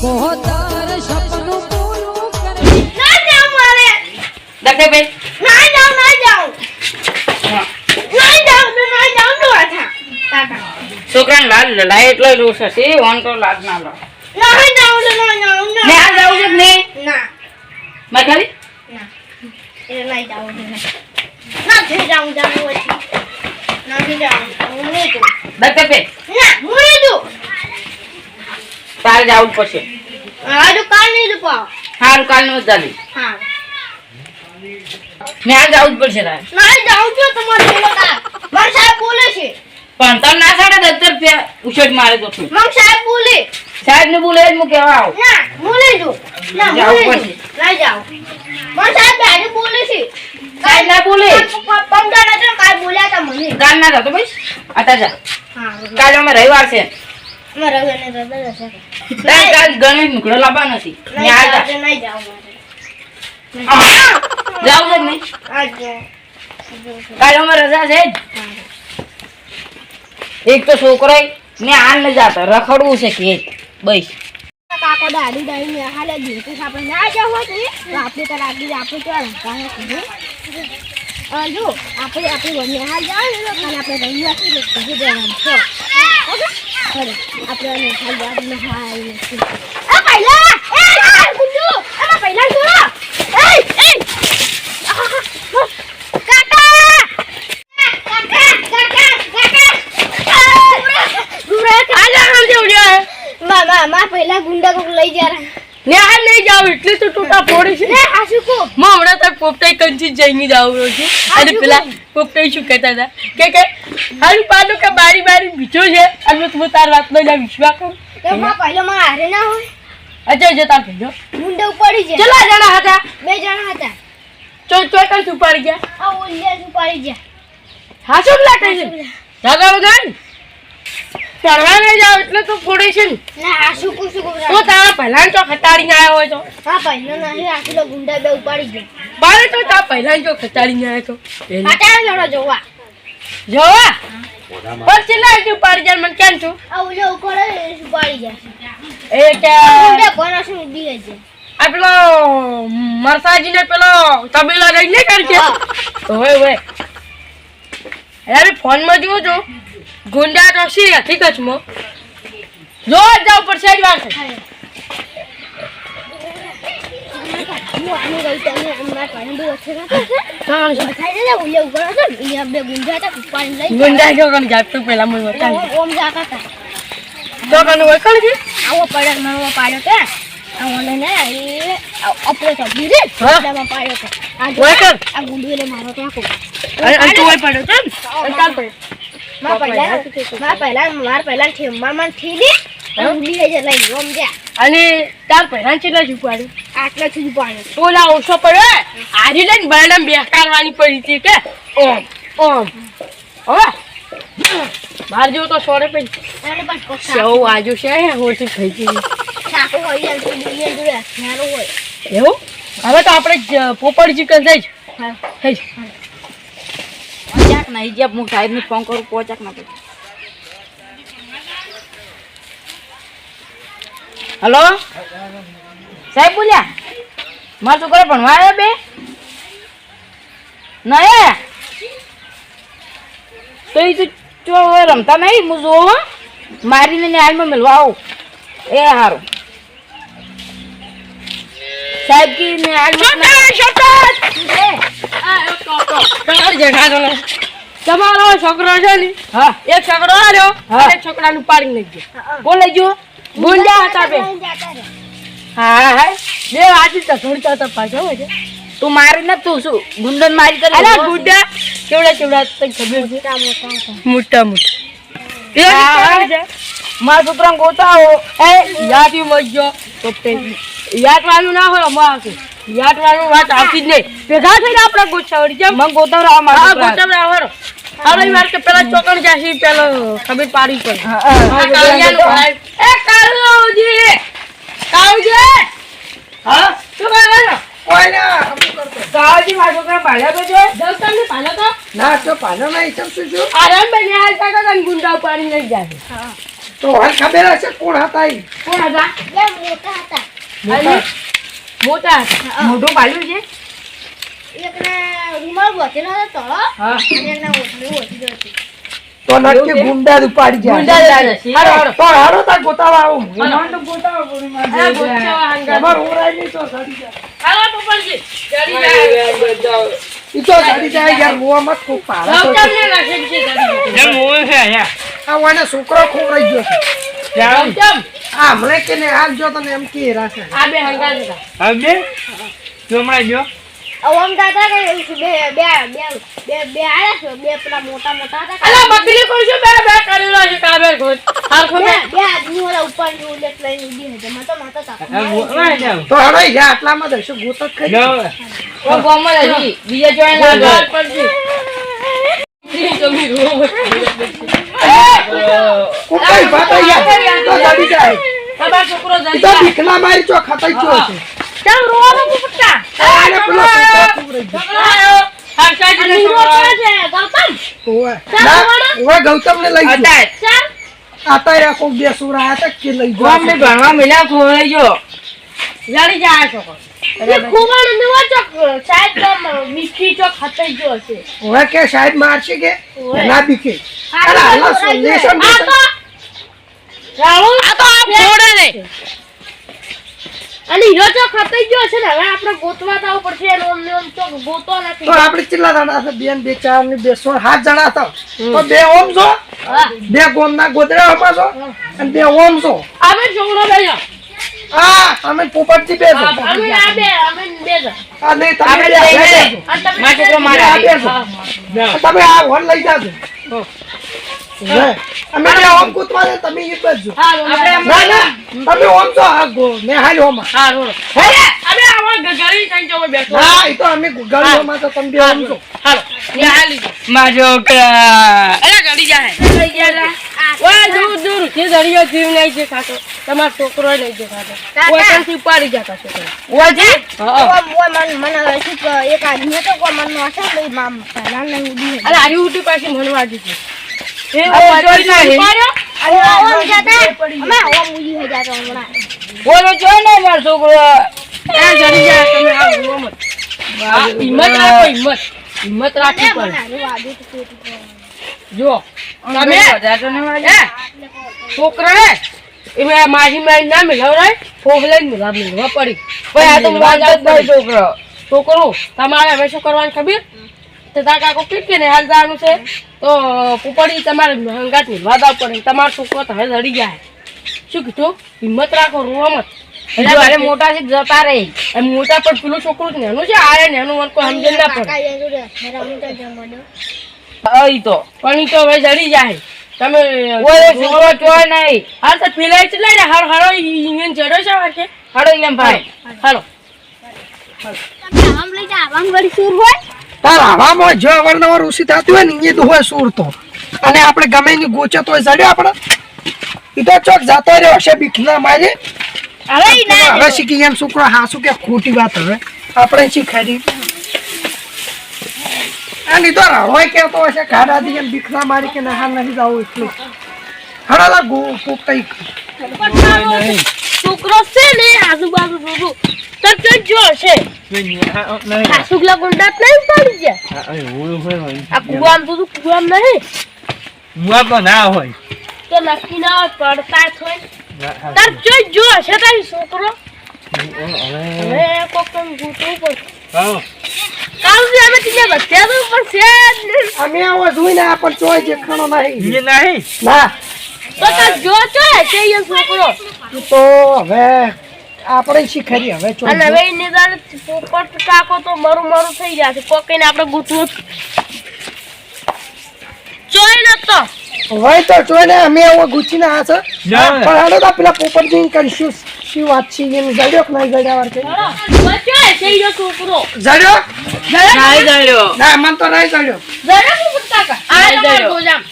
કરે ના જાઉં ના જાઉં ના જાઉં હા. ના જાઉં તો ના તો હતા છોકરાને લાડ લાય એટલો રોષ હશે ઓન તો લાજ ના લો ના જાઉં તો ના જાઉં ને ના જાઉં છે ને ના મારે ખાલી ના એ ના જાઉં ના જે જાઉં જાઉં હોય નથી જાઉં હું નહીં જઉં દક્ષાભાઈ ના હું નહીં જઉં તારે જવું પડશે. આ કાલ નહીં જઉં પાવ કાલ કાલનું જ હા. ને આ જવું જ પડશે તારે. ના જવું છું તમારે કાલ મમ સાહેબ બોલે છે. પણ તમ ના સાડે દત્તર રૂપિયા ઉછેટ મારે તો છું. મમ સાહેબ બોલે. સાહેબ ને બોલે જ હું કેવા આવું. ના બોલે જો. ના જવું પડશે. ના જાવ મમ સાહેબ આજે બોલે છે. સાહેબ ના બોલે. પંદર હતા કાલ બોલ્યા તા મને. કાલ ના જતો ભાઈ આતા જા. હા. કાલે અમે રવિવાર છે. નથી. એક તો છોકરો ને આ ન જાતો રખડવું છે કે બસ. કાકો દાદી દાદી ને હાલે દિવસે આપણે ના જવું હોય તો આપણે તો રાતી આપણે તો રમતા અ જો આપણે આપણે હાલ જાવ ને આપણે થી લોકો રમશો. ઓકે ખરે. આપણે અને હાલ ને હાલ પહેલા એ ગુંડુ! એમાં પહેલા એ એ પહેલા કોક લઈ જા ને નહીં જાવ એટલે તો ટૂટા ફોડે છે. ને આ શું કો હું હમણાં તક પોપટાઈ કંચી જઈને જ આવ્યો છું. અને પેલા પોપટાઈ શું કહેતા હતા? કે કે હારું પાડો કે બારી બારી બીજો છે. અને તું તાર વાતનો ના વિશ્વાસ કરું. તો મા પહેલો માં હારે ના હોય? અજય જતા ભેજો ગુંડા ઉપાડી જાય કેટલા જણા હતા? બે જણા હતા. ચો ચો કઈ ઉપાડી ગયા? આ ઓલિયા ઉપાડી ગયા. હા શું લાગે છે? જાગા વગર ચડવા નહીં જાવ એટલે તું ફોડે છે ને. ના આ શું કુ શું કુ તો તારા પહેલા તો ખટાડીને આવ્યો હોય તો. હા પહેલો નહીં આખી ગુંડા બે ઉપાડી ગયા. બારે તો તા પહેલા જો ખટાડીને આવ્યો તો. એને જોડો જોવા. જોવા? પર ચલા હજી ઉપાડી જાય મને કેમ છું આ ઓલિયા ઉકોડે ઉપાડી જાય. એ કે ગુંડા કોના શું ઉડી છે? આ પેલો મરસાજી ને પેલો તબેલા રહી ને કરશે ઓય ઓય યાર ફોનમાં જુઓ છો ગુંડા તો છે ઠીકમાં. જો જ જાવ પડશે જ બે ગુંડા જો કમ જાતું પેલા મને બતાવી ઓમ જાતા હતા તો કણ છે? આવો પડે મારો પાડ્યો કે આવો ને એ અપરે તો ધીરે હા. પાડ્યો તો આ જો ઓય કણ આ ગુંડુ એટલે મારો ત્યાં કો અને અને તું ઓય પડ્યો છે ચાલ પડ્યો. માં પહેલા માં પહેલા માર પહેલા ઠેમમાં માં ઠીલી હા. ઉલી હે લઈ ઓમ જા અને તાર પહેલા જ ઉપાડ્યું આટલા સુધી ઓલા ઓછો પડ્યો આરી લઈને બરડામ બેકારવાની પડી હતી કે? ઓમ ઓમ. હવે? બહાર જેવું તો સોરે પડી. કોક સેવ આજુ છે હોતી થઈ ગઈ. એવું? હવે તો આપણે પોપડ ચિકન થઈ જ. થઈ જ. પહોંચાક નહીં જ્યાં હું સાહેબ ને ફોન કરું પહોંચાક ના હલો? સાહેબ બોલ્યા? મારા છોકરા ભણવા આવ્યા બે? ના તો એ તો રમતા નહીં હું જોઉં હો. મારીને ને હાલમાં મેળવા આવું. એ સારું સાહેબ કી ને તમારો છોકરો છે ને હા. એક છોકરો આવ્યો અને છોકરાનું પાડી લઈ ગયો. બોલ લઈ ગુંડા હતા બે. હા હા. બે વાંચી તો થોડી તો પાછો હોય છે તું મારી ને તું શું ગુંદન મારી કરી અરે ગુંડા. કેવડા કેવડા તને ખબર છે? મોટા મોટા એ? મારા છોકરાને ગોતાવો. એ યાદ મજો તો યાદ વાળું ના હોય અમાર યાદ વાત આવતી જ નહીં. ભેગા થઈને આપણે ગોછાવડી જેમ મને ગોતાવરાવો હા મારા છોકરાને. ગોછાવડા હવે વાર કે પેલા ચોકણ જાસી પેલો ખબર પાડી હા, હા. ભરાય. એ કાળુજી! કાળુજી! હા? શું મારા તો? દવતા ને પાલો તો? ના તો પાલો નહીં ચમ શું? છું આરામ બને હાલ કાકા કન ગુંડા પાડી લઈ જાય. તો હાલ ખબર હશે કોણ હતા ઈ? કોણ હતા? બે મોટા હતા. મોટા મોટા. મોઢું પાડ્યું છે એકને રૂમાલ વધેલો હતો હા અને એકને ઓઢણી વધેલો હતી તો નક્કી ગુંડા ઉપાડી જાય ગુંડા જ આવે છે. હારો, હારો. તો હારો તાર ગોતાવા આવું હાલો. તો ગોતાવા પડી મારે. અરે ગોતવા હંગાત. તમારે ઉરાય નહીં તો સડી જાય. હાલો પોપટજી ચડી જાય ઈ તો સડી જાય યાર મોં મત ખૂબ પાડે તો. ગૌતમને રાખે છે ચડી જાય. આ વાને છોકરો ખોવરાઈ ગયો છે ગૌતમ આ મને કે ને હાલ જો તને એમ કે રાશે આ બે હંગાત જો અવમ દાદા કે બે બે બે બે બે આયા છે? બે પેલા મોટા મોટા હતા અલા બકરી કરશું બે બે છે હારખો બે બે બે આદમી ઓલા ઉપરની ઉલેટ લઈને ઊભી હતી. મને તો માતા તો હવે યા આટલામાં દઈશું ગોત જ ખાઈ ઓ ગોમલ હજી બીજા તો મી રો કુકાઈ ભાતા યાર તો સડી જાય. તમાર છોકરો ઈ જલ્દી તો ભીખલા મારી ચો ખાતાઈ ચો છે ચાલ પેલો નો હીરો છોકરો ક્યાં છે ગૌતમ. ના, લઈ ગયો. અતાર ચાલ. આતા કોક બે સુરા આયા કે લઈ ગયો ભણવા મિલ્યા ખોવાઈ ગયો. જડી જાય છોકરો. હવે કે સાહેબ મારશે કે? ના બીકે. અરે તો હાલો ખોવરાઈ લેશન ગયો. આ તો રાહુલ આ તો આ ફોડે ને અને હીરો હતાઈ ગયો છે ને હવે આપણે ગોતવા જવું પડશે એનો ઓમ ને ઓમ ચોક ગોતો તો આપણે કેટલા જણા છે? બેન બે ચાર ને બે સો સાત જણા હતા. તો બે ઓમ છો? બે ગોમ ના ગોદરા હમા છો? અને બે ઓમ છો? આવે છોકરો લઈ હા અમે પોપટથી બે અમે આ બે અમે બે આ નહીં તમે લઈને અને તમે છોકરો મારે. તમે આ હોલ લઈ જાજો. અમે ઓમ કૂદવા દે તમે ઈ બાજુ હા આપણે આપણે ના ના તમે ઓમ છો આ ગો હાલ ઓમ હા રોડો અરે અમે આવા ગગરી થઈને જો બેઠો. ના એ તો અમે ગળીઓમાં તો તમે બે ઓમ છો હાલો યા હાલી મા છોકરા અરે ગડી જાય ગડી જાય વા દૂર દૂર. જે દરિયો જીવ નહીં છે ખાતો તમારો છોકરો નહીં છે ખાતો. ઉપાડી જતા છોકરો. ઓજી હા ઓમ ઓમ મને મને એક આદમી હતો કોઈ મને નોસે લઈ મામ નહીં ઉડી અરે પાછી મને વાગી હિંમત રાખવી પડે હારું વાગ્યું તો પેટ ઉપર. જો છોકરા હે એ મારી મારી ના મિલાવરાય ફોગ લઈને મિલાવ મિલવા પડી. ભાઈ આ તો વાંધો જ નહીં છોકરો. છોકરો તમારે હવે શું કરવાનું ખબર? તો તાર કાકો કે ને હાલ જવાનું છે? તો પુપડી તમારે હંગાતની વાદા પડે તમારો છોકરો તો હવે રડી જાય. શું કીધું? હિંમત રાખો રોવા મત એટલે મોટા છે જતા રહે. એમ મોટા પણ પેલું છોકરું જ નેનું છે આ નેનું મન કોઈ સમજણ ના પડે. અહી તો તો. પણ તો હવે જડી જાય. તમે ઓય છોકરો ચોય નહીં. હાલ તો પેલા એટલે ને. હાર હારો ઈંગન ચડ્યો છે વાકે હાડો ઈંગન ભાઈ. હાલો. હાલો. આમ લઈ જા આમ ગડી સુર હોય. તાર હવામાં જો અવારનવાર ઉસી થતી હોય ને એ તો હોય સૂર તો અને આપણે ગમે એની ગોચત હોય જડ્યો આપણે. એ તો ચોક જતો રહ્યો હશે બીખના મારી. હવે શીખી એમ છોકરો હાસુ કે ખોટી વાત હવે. આપણે શીખાડી અને તો રહોય કેતો હશે ખાડાથી એમ બીખના મારી કે નહાર નથી જાવું એટલું. હડાલા ગો પોપટાઈ છોકરો છે ને આજુબાજુ જોજો. તો તો જો છે આ શુક્લા ગુંડા નહીં પડી ગયા આ કુવામ તો કુવામ નહીં. તો નક્કી ના હોય પડતા હોય. તાર જો જો છે તારી છોકરો? હવે. કોક તમે ગૂંચવું પડશે. કાલથી અમે તીને બચ્યા તો પણ છે અમે આવો જોઈને આ પણ ચોય જે ખાણો નહીં. ના. તો તાર જો છો છે એ છોકરો? તો હવે આપણે શીખરી હવે ચોય અને હવે એને દર પોપટ કાકો તો મરું મરું થઈ જશે કોકીને આપણે ગૂંચવું જોઈ નતો. હોય તો ચોય ને અમે એવો ગુચીને આ છે. પણ હાડો તો પેલા પોપટ જઈને કરીશું. શું વાત છે? એમ જડ્યો કે નહીં જડ્યા વાર છે એ છોકરો જડ્યો? નહીં જડ્યો. ના મન તો નહીં જડ્યો. જડ્યો પોપટ કાકા આ. તમારો ગોજામ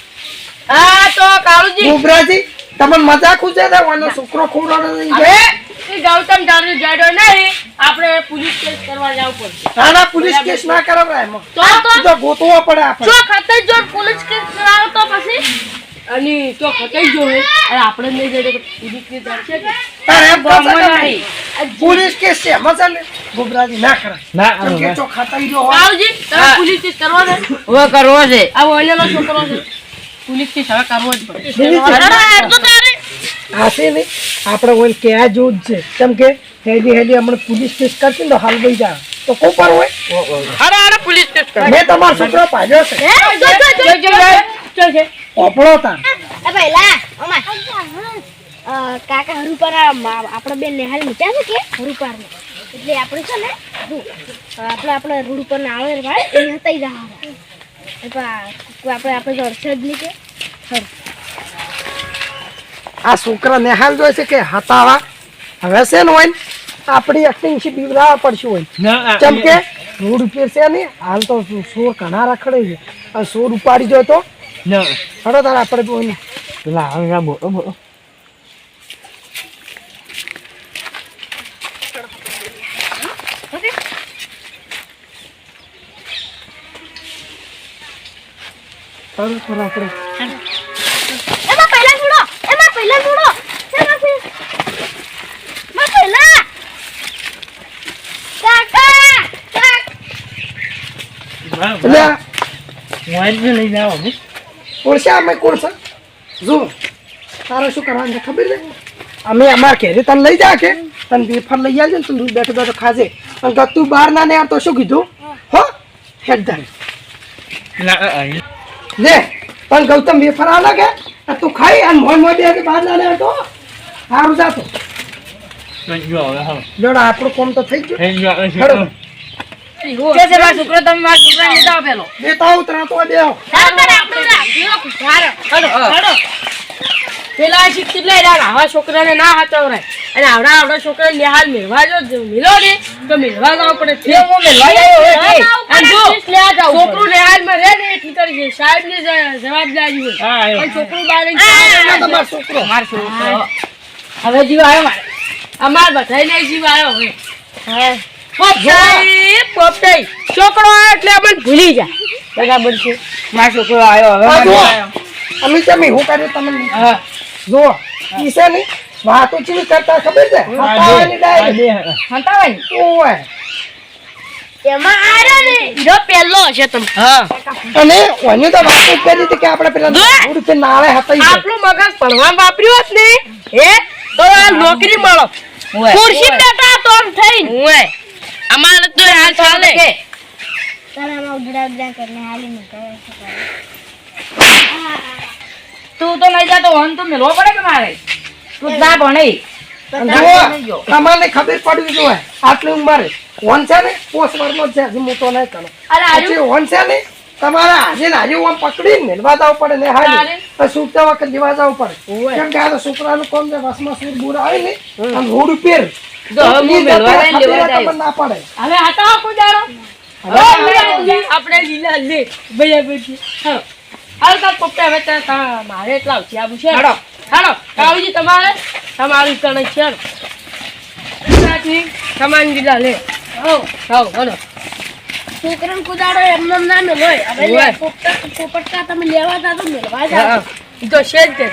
આ તો કાળુજી. ગુબરાજી તમને મજાક ઉજે છે વાનો છોકરો ખોરાડો નહીં જાય. એ ગૌતમ દારૂ જડ્યો નહીં. આપણે પોલીસ કેસ કરવા જવું પડશે. નાના પોલીસ કેસ ના કરાવરાય એમાં તો તો ગોતવો પડે આપણે. જો ખાતે જો પોલીસ કેસ કરાવો તો પછી. અને તો ખટાઈ જો હે અને આપણે નહીં જડે તો પોલીસની ડર છે કે? તારે ગામમાં નહીં? પોલીસ કેસ છે મજા ને ગોબરાજી ના કરે કેમ કે તો થઈ જો હોય. આવજી તમે પોલીસ કેસ કરવા દે. હવે કરવો છે. આ ઓલેલો છોકરો છે? પોલીસ કેસ હવે કરવો જ પડે. બીજી ચિંતા અરે, ના? હેડ તો તારે. આ છે ને આપણે ઓલ કે આ જેવું જ છે. કેમ કે હેડી હેડી હમણાં પોલીસ કેસ કરશે ને તો હાલ ભાઈ જા. તો કોપર હોય? અરે અરે પોલીસ કેસ કર મેં તમારો છોકરો પાડ્યો છે. જો જો જો જો, જો, જો, જો. ઓપડો તા એ પહેલા ઓમા કાકા હરુપર આપણે બેન નેહાલ મૂક્યા છે કે? હરુપર એટલે આપણે છે ને આપણે આપણે રોડ ઉપર ના આવે ભાઈ એ હતાઈ જવા એ પા આપણે આપણે જડશે જ નહીં કે. આ છોકરા નેહાલ જોઈ છે કે હતાવા? હવે છે ને હોય આપણી એક્ટિંગ છે બીવરાવા પડશે હોય. કેમ કે સો રૂપિયા છે ને હાલ તો સોર ઘણા રખડે છે. આ સોર ઉપાડી જાય તો? હડો તારે આપણે જોઈને. પેલા હવે બોલો બોલો. તારે આપણે એમાં પહેલા છોડો એમાં પહેલા છોડો એમાં પહેલા એમાં પહેલા કાકા અમે છે? જો તારે શું કરવાનું છે ખબર છે? અમે અમાર ઘેરે તને લઈ જા કે. તને વેફર લઈ આવજે ને તું બેઠો બેઠો ખાજે. અને જો તું બહાર ના ને તો શું કીધું? હો હેડ ધર. લે પણ ગૌતમ વેફર આ લાગે તું ખાઈ અને મોય મોય બે બહાર ના ને તો. સારું જાતો જોડા આપણું કોમ તો થઈ ગયું. કે છે મારો છોકરો તમે મારા છોકરા લેતા આવો પેલો? લેતા આવો ત્રણ તો બે આવો પેલા શિક્ષિત લઈ રહ્યા આવા છોકરાને ના હાચવરાય. અને આવડા આવડા છોકરા નિહાલ મેળવા જો. મિલો ને તો મેળવા જવું પડે. છે હું મેળવા આવ્યો હોય તે. અને જો. છોકરું નિહાલમાં રહે ને એટલી કરી સાહેબની જ- જવાબદારી હોય. પણ છોકરું આ છોકરો. મારો છોકરો. હવે જીવ આવ્યો મારે. અમાર બધાય જીવ આવ્યો હવે. પોપટાઈ છોકરો આવે એટલે અમને ભૂલી જાય. બરાબર છે મારો છોકરો આવ્યો હવે. અમે તમે હું કર્યું તમને હા. જો ઈ ને વાતો ચીવી કરતા ખબર છે? હતાવાની ડાયરી. હંતાવાય ને? ઓય આરે ને. હશે તમે. હા. અને ઓની તો વાત કરી હતી કે આપણે પેલા જો. રોડ નાળે હતા આપણું મગજ ભણવા વાપર્યું હોત ને હે તો આ નોકરી મળો. ખુરશી બેઠા તો આમ થઈને. ઓય અમારે તો હાલ ચાલે. તારા ઉડડા ઉડડા કરીને હાલી નીકળે તું તો લઈ જાતો હોન તો મેળવો પડે કે મારે? તું ના ભણે. તમારે ખબર પડવી જોઈએ. આટલી ઉંમરે હોન છે ને? પોસ્ટ વર્ષનો છે હજી મોટો નહીં કરો. અરે વન છે ને તમારે આજે ને આજે હું પકડીને મેળવા જવું પડે ને હાલી પછી વખત લેવા જવું પડે. કેમ કે આ તો છોકરાનું કોમ છે વસમાં સૂર બૂર આવે ને આમ રોડ ઉપર હું ના પડે. હવે કોઈ દાડો આપણે લીલા લે. છે હા. હાલ તાર પપ્પા હવે મારે એટલા આવશે આવું છે. હાડો હાડો કાળુજી તમારે. તમારું કણ છે. સમાન લીલા લે. હો હો હલો. છોકરાને કુદાડો એમને ના મેળવાય હવે. પોપટા પોપટકા તમે લેવા તા તો મેળવા જાવ તો છે જ તે.